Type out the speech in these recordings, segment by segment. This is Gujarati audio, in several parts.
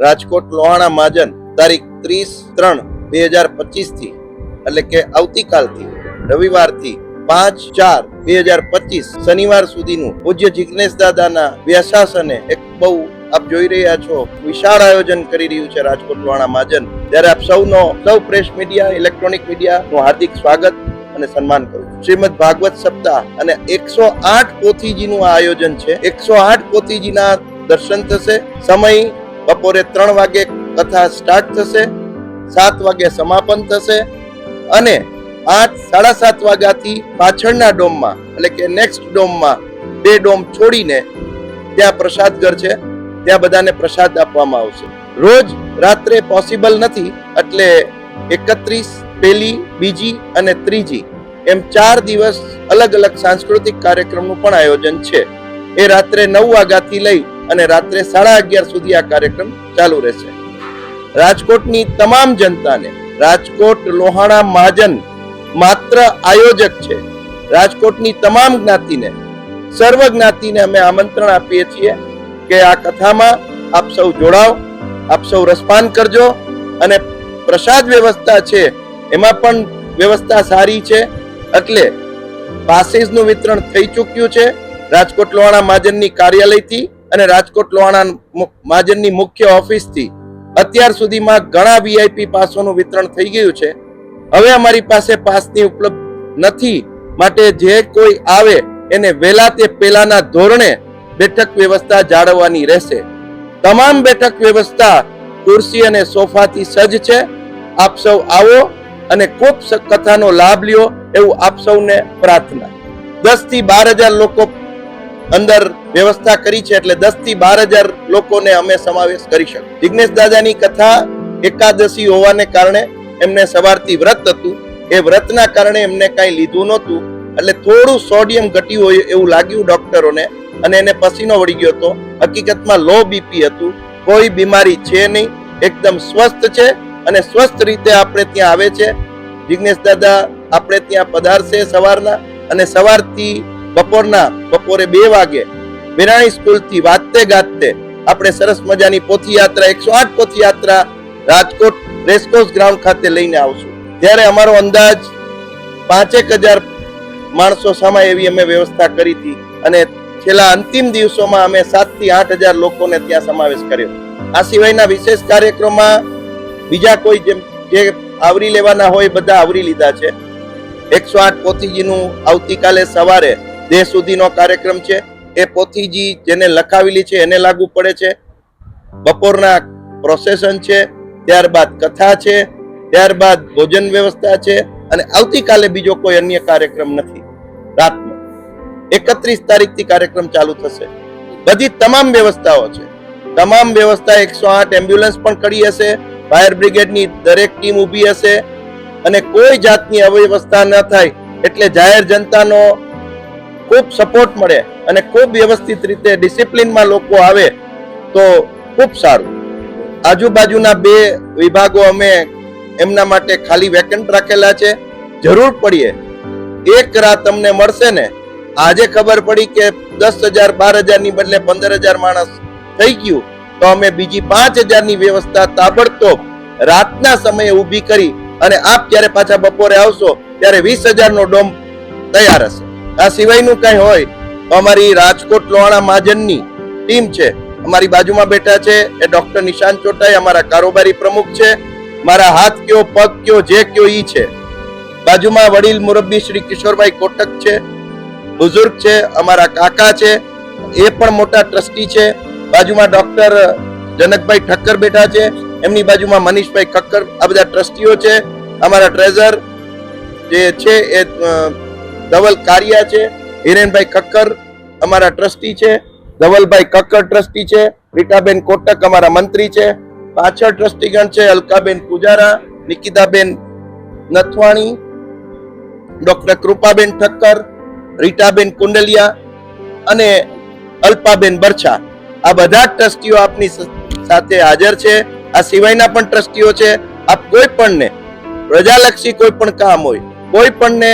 રાજકોટ લોહાણા મહાજન તારીખ ત્રીસ ત્રણ બે હજાર પચીસથી એટલે કે આવતીકાલથી, રવિવારથી પાંચ ચાર બે હજાર પચીસ શનિવાર સુધીનું પૂજ્ય જિગ્નેશ દાદાના વ્યાસાસને એક બહુ આપ જોઈ રહ્યા છો, વિશાળ આયોજન કરી રહ્યું છે રાજકોટ લોહાણા મહાજન. ત્યારે આપ સૌનો, સૌ પ્રેસ મીડિયા ઇલેક્ટ્રોનિક મીડિયા નું હાર્દિક સ્વાગત અને સન્માન કરું છું. શ્રીમદ ભાગવત સપ્તાહ અને એકસો આઠ પોથીજીનું આયોજન છે. એકસો આઠ પોથીજીના દર્શન થશે. સમય બપોરે ત્રણ વાગે કથા સ્ટાર્ટ થશે, સાત વાગે સમાપન થશે અને આઠ સાડા સાત વાગ્યાથી પાછળના ડોમમાં, એટલે કે નેક્સ્ટ ડોમમાં બે ડોમ છોડીને ત્યાં પ્રસાદ ઘર છે, ત્યાં બધાને પ્રસાદ આપવામાં આવશે. રોજ રાત્રે પોસિબલ નથી, એટલે એકત્રીસ, પહેલી, બીજી અને ત્રીજી એમ ચાર દિવસ અલગ અલગ સાંસ્કૃતિક કાર્યક્રમનું પણ આયોજન છે. એ રાત્રે નવ વાગ્યાથી લઈ અને રાત્રે સાડા અગિયાર સુધી આ કાર્યક્રમ ચાલુ રહેશે. રાજકોટની તમામ જનતાને, રાજકોટ લોહાણા મહાજન માત્ર આયોજક છે. રાજકોટની તમામ જ્ઞાતિને, સર્વ જ્ઞાતિને અમે આમંત્રણ આપીએ છીએ કે આ કથામાં આપ સૌ જોડાઓ, આપ સૌ રસપાન કરજો અને પ્રસાદ વ્યવસ્થા છે, એમાં પણ વ્યવસ્થા સારી છે, એટલે પાસીસનું વિતરણ થઈ ચૂક્યું છે. રાજકોટ લોહાણા મહાજનની કાર્યાલયથી અને રાજકોટ લોહાણા મહાજનની મુખ્ય ઓફિસથી અત્યાર સુધીમાં ઘણા વીઆઈપી પાસોનું વિતરણ થઈ ગયું છે. હવે અમારી પાસે પાસની ઉપલબ્ધ નથી માટે જે કોઈ આવે એને વહેલા તે પહેલાના ધોરણે બેઠક વ્યવસ્થા જાળવવાની રહેશે. તમામ બેઠક વ્યવસ્થા ખુરશી અને સોફાથી સજ્જ છે. આપ સૌ આવો અને ખૂબ કથાનો લાભ લ્યો એવું આપ સૌને પ્રાર્થના. દસથી બાર હજાર લોકો અંદર વ્યવસ્થા કરી છે એટલે દસથી બાર હજાર લોકોને અમે સમાવેશ કરી શકીએ. જિજ્ઞેશ દાદાની કથા એકાદશી હોવાને કારણે એમને સવારથી વ્રત હતું. એ વ્રતના કારણે એમને કાંઈ લીધું નહોતું. એટલે થોડું સોડિયમ ઘટ્યું હોય એવું લાગ્યું ડોક્ટરોને અને એને પસીનો વળી ગયો હતો. હકીકતમાં લો બીપી હતું. કોઈ બીમારી છે નહીં. એકદમ સ્વસ્થ છે અને સ્વસ્થ રીતે આપણે ત્યાં આવે છે. જિજ્ઞેશ દાદા, આપણે ત્યાં પધારશે સવારના અને સવારથી બપોરના બપોરે બે વાગે બેરાણી સ્કૂલથી વાતે ગાતે આપણે સરસ મજાની પોથી યાત્રા એકસો આઠ પોથી યાત્રા રાજકોટ રેસકોર્સ ગ્રાઉન્ડ ખાતે લઈને આવશું. ત્યારે અમારો અંદાજ પાંચેક હજાર માણસો સામે એવી અમે વ્યવસ્થા કરી હતી અને છેલ્લા અંતિમ દિવસોમાં અમે સાતથી આઠ હજાર લોકોને ત્યાં સમાવેશ કર્યો. આ સિવાયના વિશેષ કાર્યક્રમમાં બીજા કોઈ જેમ જે આવરી લેવાના હોય બધા આવરી લીધા છે. એકસો આઠ પોથીજીનું આવતીકાલે સવારે દેહ સુધીનો કાર્યક્રમ છે. એ પોથીજી જેને લખાવેલી છે, એને લાગુ પડે છે. બપોરના પ્રોસેસન છે, ત્યારબાદ કથા છે, ત્યારબાદ ભોજન વ્યવસ્થા છે અને આવતીકાલે બીજો કોઈ અન્ય કાર્યક્રમ નથી. રાતનો. એકત્રીસ તારીખથી કાર્યક્રમ ચાલુ થશે. બધી તમામ વ્યવસ્થાઓ છે. તમામ વ્યવસ્થા એકસો આઠ એમ્બ્યુલન્સ પણ કરી હશે. ફાયર બ્રિગેડની દરેક ટીમ ઊભી હશે. અને કોઈ જાતની અવ્યવસ્થા ન થાય એટલે જાહેર જનતાનો ખૂબ સપોર્ટ મળે અને ખૂબ વ્યવસ્થિત રીતે ડિસિપ્લિનમાં લોકો આવે તો ખૂબ સારું. આજુબાજુના બે વિભાગો અમે એમના માટે ખાલી વેકન્ટ રાખેલા છે. જરૂર પડીએ. એક રાત તમને મળશે ને, આજે ખબર પડી કે દસ હજાર, બાર હજારની બદલે પંદર હજાર માણસ થઈ ગયું, તો અમે બીજી પાંચ હજારની વ્યવસ્થા તાબડતોબ રાતના સમયે ઊભી કરી અને આપ જ્યારે પાછા બપોરે આવશો ત્યારે વીસ હજારનો ડોમ તૈયાર હશે. આ સિવાયનું કઈ હોય તો અમારી રાજકોટ લોહાણા મહાજનની ટીમ છે. અમારી બાજુમાં બેઠા છે એ ડોક્ટર નિશાંત ચોટાઈ, અમારા કારોબારી પ્રમુખ છે. મારા હાથ કયો, પગ કયો, જે કયો ઈ છે. બાજુમાં વડીલ મુરબ્બી શ્રી કિશોરભાઈ કોટક છે. બુઝુર્ગ છે, અમારા કાકા છે. એ પણ મોટા ટ્રસ્ટી છે. બાજુમાં ડોક્ટર જનકભાઈ ઠક્કર બેઠા છે. એમની બાજુમાં મનીષભાઈ ઠક્કર આ બધા ટ્રસ્ટીઓ છે. અમારા ટ્રેઝર જે છે એ ધવલ કારિયા છે, હિરેનભાઈ કક્કર અમારા ટ્રસ્ટી છે, ધવલભાઈ કક્કર ટ્રસ્ટી છે, રીટાબેન કોટક અમારા મંત્રી છે, પાછળ ટ્રસ્ટીગણ છે, અલકાબેન પૂજારા, નિકિતાબેન નથવાણી, ડોક્ટર કૃપાબેન ઠક્કર, રીટાબેન કુંડલિયા અને અલ્પાબેન બરછા. આ બધા ટ્રસ્ટીઓ આપની સાથે હાજર છે. આ સિવાયના પણ ટ્રસ્ટીઓ છે. આપ કોઈ પણને, પ્રજાલક્ષી કોઈ પણ કામ હોય, કોઈ પણને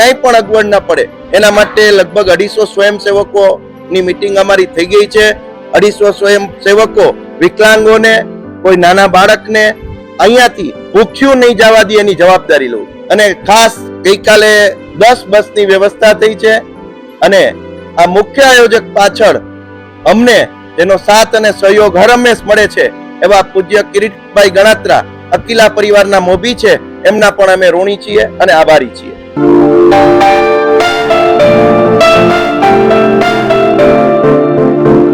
ક્યાંય પણ અગવડ ના પડે. એના માટે લગભગ અઢીસો સ્વયંસેવકો ની મીટિંગ અમારી થઈ ગઈ છે. અઢીસો સ્વયંસેવકો, વિકલાંગોને, કોઈ નાના બાળકને અહીંયાથી ભૂખ્યું નહીં જવા દે એની જવાબદારી લઉં. અને ખાસ ગઈકાલે દસ બસની વ્યવસ્થા થઈ છે. અને આ મુખ્ય આયોજક પાછળ અમને તેનો સાથ અને સહયોગ હર હંમેશ મળે છે, એવા પૂજ્ય કિરીટભાઈ ગણાત્રા, અકિલા પરિવારના મોભી છે. એમના પણ અમે ઋણી છીએ અને આભારી છીએ. Música